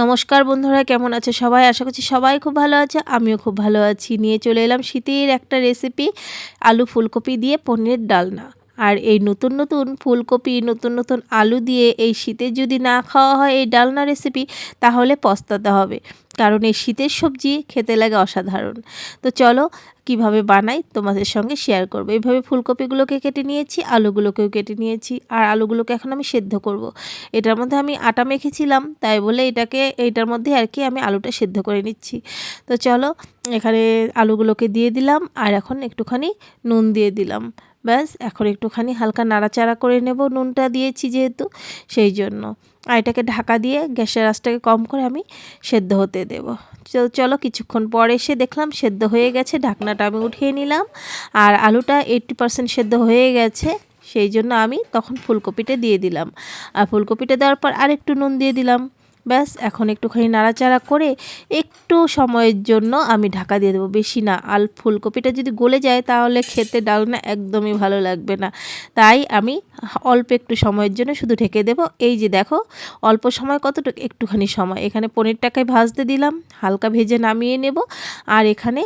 নমস্কার বন্ধুরা, কেমন আছে সবাই? আশা করছি সবাই খুব ভালো আছে, আমিও খুব ভালো আছি। নিয়ে চলে এলাম শীতের একটা রেসিপি আলু ফুলকপি দিয়ে পনিরের ডালনা। আর এই নতুন নতুন ফুলকপি, নতুন নতুন আলু দিয়ে এই শীতে যদি না খাওয়া হয় এই ডালনা রেসিপি তাহলে পস্তাতে হবে। কারণ এই শীতের সবজি খেতে লাগে অসাধারণ। তো চলো কীভাবে বানাই তোমাদের সঙ্গে শেয়ার করব। এইভাবে ফুলকপিগুলোকে কেটে নিয়েছি, আলুগুলোকেও কেটে নিয়েছি, আর আলুগুলোকে এখন আমি সেদ্ধ করব। এটার মধ্যে আমি আটা মেখেছিলাম, তাই বলে এটাকে, এইটার মধ্যে আর কি আমি আলুটা সেদ্ধ করে নিচ্ছি। তো চলো, এখানে আলুগুলোকে দিয়ে দিলাম, আর এখন একটুখানি নুন দিয়ে দিলাম। ব্যাস, এখন একটুখানি হালকা নাড়াচাড়া করে নেব, নুনটা দিয়েছি যেহেতু, সেই জন্য। আর এটাকে ঢাকা দিয়ে গ্যাসের আঁচটাকে কম করে আমি সেদ্ধ হতে দেব। চলো কিছুক্ষণ পর এসে দেখলাম সেদ্ধ হয়ে গেছে, ঢাকনাটা আমি উঠিয়ে নিলাম। আর আলুটা এইট্টি পারসেন্ট সেদ্ধ হয়ে গেছে, সেই জন্য আমি তখন ফুলকপিটা দিয়ে দিলাম। আর ফুলকপিটা দেওয়ার পর আরেকটু নুন দিয়ে দিলাম। ব্যাস, এখন একটুখানি নাড়াচাড়া করে একটু সময়ের জন্য আমি ঢাকা দিয়ে দেবো। বেশি না, আল ফুলকপিটা যদি গলে যায় তাহলে খেতে ডালনা একদমই ভালো লাগবে না। তাই আমি অল্প একটু সময়ের জন্য শুধু ঢেকে দেবো। এই যে দেখো, অল্প সময় কতটুকু? একটুখানি সময়। এখানে পনিরটাকে ভাজতে দিলাম, হালকা ভেজে নামিয়ে নেব। আর এখানে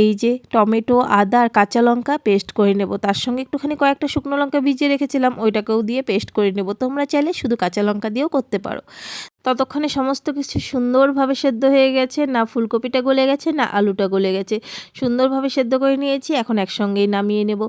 এই যে টমেটো, আদা আর কাঁচা লঙ্কা পেস্ট করে নেব। তার সঙ্গে একটুখানি কয়েকটা শুকনো লঙ্কা ভিজিয়ে রেখেছিলাম, ওইটাকেও দিয়ে পেস্ট করে নেব। তোমরা চাইলে শুধু কাঁচা লঙ্কা দিয়েও করতে পারো। ততক্ষণে সমস্ত কিছু সুন্দরভাবে সেদ্ধ হয়ে গেছে। না ফুলকপিটা গলে গেছে, না আলুটা গলে গেছে। সুন্দরভাবে সেদ্ধ করে নিয়েছি, এখন একসঙ্গেই নামিয়ে নেব।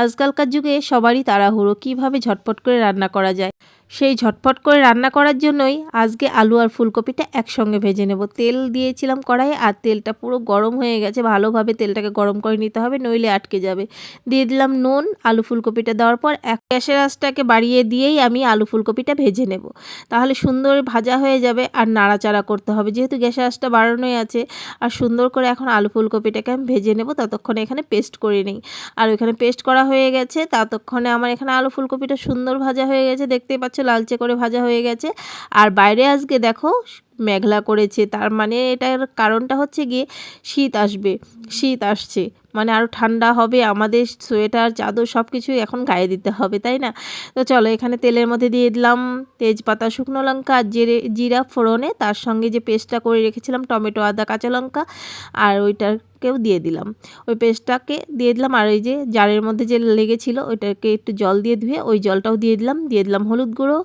আজকালকার যুগে সবারই তাড়াহুড়ো, কীভাবে ঝটপট করে রান্না করা যায়। সেই ঝটপট করে রান্না করার জন্যই আজকে আলু আর ফুলকপিটা একসঙ্গে ভেজে নেব। তেল দিয়েছিলাম কড়াইয়ে আর তেলটা পুরো গরম হয়ে গেছে। ভালোভাবে তেলটাকে গরম করে নিতে হবে, নইলে আটকে যাবে। দিয়ে দিলাম নুন, আলু ফুলকপিটা দেওয়ার পর এক গ্যাসের আঁচটাকে বাড়িয়ে দিয়েই আমি আলু ফুলকপিটা ভেজে নেব। তাহলে সুন্দর ভাজা হয়ে যাবে আর নাড়াচাড়া করতে হবে। যেহেতু গ্যাসের আঁচটা বাড়ানোই আছে আর সুন্দর করে এখন আলু ফুলকপিটাকে আমি ভেজে নেব, ততক্ষণে এখানে পেস্ট করে নিই। আর ওইখানে পেস্ট করা হয়ে গেছে, ততক্ষণে আমার এখানে আলু ফুলকপিটা সুন্দর ভাজা হয়ে গেছে, দেখতেই পাচ্ছ লালচে করে ভাজা হয়ে গেছে। আর বাইরে আজকে দেখো মেঘলা করেছে, তার মানে এটার কারণটা হচ্ছে গিয়ে শীত আসবে, শীত আসছে। মানে আরও ঠান্ডা হবে, আমাদের সোয়েটার, চাদর সব কিছুই এখন গায়ে দিতে হবে, তাই না? তো চলো এখানে তেলের মধ্যে দিয়ে দিলাম তেজপাতা, শুকনো লঙ্কা আর জিরে, জিরা ফোড়নে, তার সঙ্গে যে পেস্টটা করে রেখেছিলাম টমেটো, আদা, কাঁচা লঙ্কা আর ওইটাকেও দিয়ে দিলাম। ওই পেস্টটাকে দিয়ে দিলাম আর ওই যে জারের মধ্যে যে লেগেছিলো ওইটাকে একটু জল দিয়ে ধুয়ে ওই জলটাও দিয়ে দিলাম দিয়ে দিলাম হলুদ গুঁড়ো,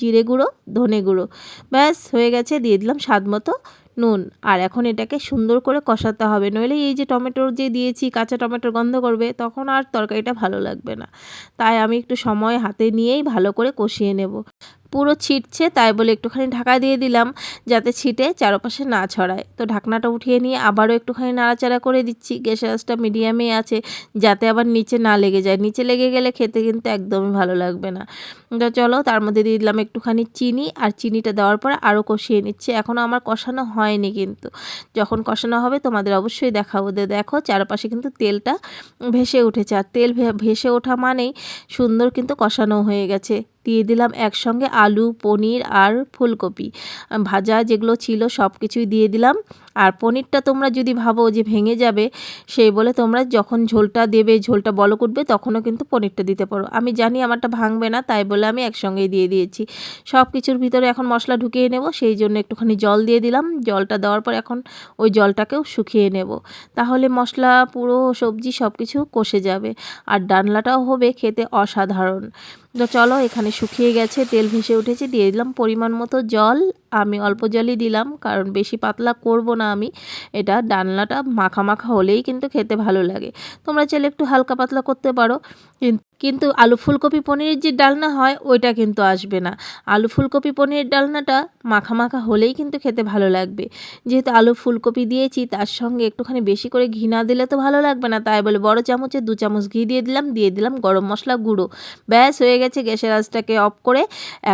জিরে গুঁড়ো, ধনে গুঁড়ো, ব্যাস হয়ে গেছে, দিয়ে দিলাম স্বাদ মতো নুন। আর এখন এটাকে সুন্দর করে কষাতে হবে। নইলে এই যে টমেটোর যে দিয়েছি, কাঁচা টমেটোর গন্ধ করবে, তখন আর তরকারিটা ভালো লাগবে না। তাই আমি একটু সময় হাতে নিয়েই ভালো করে কষিয়ে নেব। পুরো ছিটছে, তাই বলে একটুখানি ঢাকা দিয়ে দিলাম, যাতে ছিটে চারপাশে না ছড়ায়। তো ঢাকনাটা উঠিয়ে নিয়ে আবারও একটুখানি নাড়াচাড়া করে দিচ্ছি। গ্যাসের আঁচটা মিডিয়ামেই আছে, যাতে আবার নিচে না লেগে যায়। নিচে লেগে গেলে খেতে কিন্তু একদমই ভালো লাগবে না। তো চলো তার মধ্যে দিয়ে দিলাম একটুখানি চিনি আর চিনিটা দেওয়ার পর আরও কষিয়ে নিচ্ছে। এখনও আমার কষানো হয়নি কিন্তু। যখন কষানো হবে তোমাদের অবশ্যই দেখাবো। দেখো চারপাশে কিন্তু তেলটা ভেসে উঠেছে। আর তেল ভেসে ওঠা মানেই সুন্দর কিন্তু কষানো হয়ে গেছে। দিয়ে দিলাম একসঙ্গে আলু, পনির আর ফুলকপি। ভাজা যেগুলো ছিল সব কিছুই দিয়ে দিলাম। আর পনিরটা তোমরা যদি ভাবো যে ভেঙে যাবে, সেই বলে তোমরা যখন ঝোলটা দেবে, ঝোলটা বলক উঠবে তখনও কিন্তু পনিরটা দিতে পারো। আমি জানি আমারটা ভাঙবে না, তাই বলে আমি একসঙ্গেই দিয়ে দিয়েছি। সব কিছুর ভিতরে এখন মশলা ঢুকিয়ে নেব, সেই জন্য একটুখানি জল দিয়ে দিলাম। জলটা দেওয়ার পর এখন ওই জলটাকেও শুকিয়ে নেব। তাহলে মশলা, পুরো সবজি সব কিছু কষে যাবে। আর ডানলাটাও হবে খেতে অসাধারণ। তো চলো, এখানে শুকিয়ে গেছে, তেল ভেসে উঠেছে, দিয়ে দিলাম পরিমাণ মতো জল। আমি অল্প জলই দিলাম, কারণ বেশি পাতলা করব না আমি। এটা ডালনাটা মাখা মাখা হলেই কিন্তু খেতে ভালো লাগে। তোমরা চাইলে একটু হালকা পাতলা করতে পারো কিন্তু আলু ফুলকপি পনিরের যে ডালনা হয়, ওইটা কিন্তু আসবে না। আলু ফুলকপি পনিরের ডালনাটা মাখা মাখা হলেই কিন্তু খেতে ভালো লাগবে। যেহেতু আলু ফুলকপি দিয়েছি, তার সঙ্গে একটুখানি বেশি করে ঘি না দিলে তো ভালো লাগবে না। তাই বলে বড় চামচে দু চামচ ঘি দিয়ে দিলাম দিয়ে দিলাম গরম মশলা গুঁড়ো। ব্যাস, হয়ে গেছে গ্যাসের আঁচটাকে অফ করে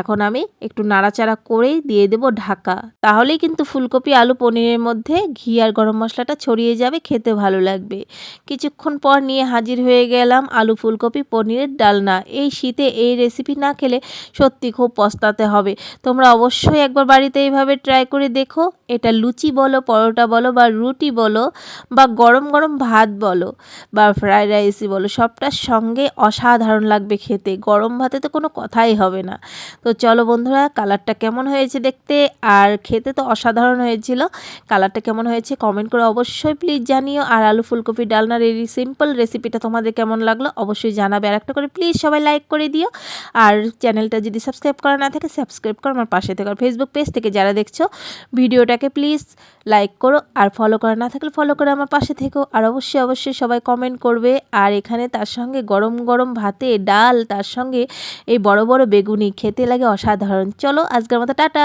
এখন আমি একটু নাড়াচাড়া করেই দিয়ে দেব ঢাকা। তাহলেই কিন্তু ফুলকপি, আলু, পনিরের মধ্যে ঘি আর গরম মশলাটা ছড়িয়ে যাবে, খেতে ভালো লাগবে। কিছুক্ষণ পর নিয়ে হাজির হয়ে গেলাম আলু ফুলকপি, পনির পনিরের ডালনা এই শীতে এই রেসিপি না খেলে সত্যি খুব পস্তাতে হবে। তোমরা অবশ্যই একবার বাড়িতে এইভাবে ট্রাই করে দেখো। এটা লুচি বলো, পরোটা বলো বা রুটি বলো বা গরম গরম ভাত বলো বা ফ্রায়েড রাইসই বলো সবটার সঙ্গে অসাধারণ লাগবে খেতে। গরম ভাতে তো কোনো কথাই হবে না। তো চলো বন্ধুরা কালারটা কেমন হয়েছে দেখতে? আর খেতে তো অসাধারণ হয়েছিল। কালারটা কেমন হয়েছে কমেন্ট করে অবশ্যই প্লিজ জানিও। আর আলু ফুলকপি ডালনার এই সিম্পল রেসিপিটা তোমাদের কেমন লাগল অবশ্যই জানাবে। আর একটা করে প্লিজ সবাই লাইক করে দিও। আর চ্যানেলটা যদি সাবস্ক্রাইব করা না থাকে সাবস্ক্রাইব করো আমার পাশে থেকে আর ফেসবুক পেজ থেকে যারা দেখছ, ভিডিওটাকে প্লিজ লাইক করো। আর ফলো করা না থাকলে ফলো করে আমার পাশে থেকো। আর অবশ্যই অবশ্যই সবাই কমেন্ট করবে। আর এখানে তার সঙ্গে গরম গরম ভাতে ডাল, তার সঙ্গে এই বড় বড় বেগুনি খেতে লাগে অসাধারণ। চলো, আজকের মতো টাটা।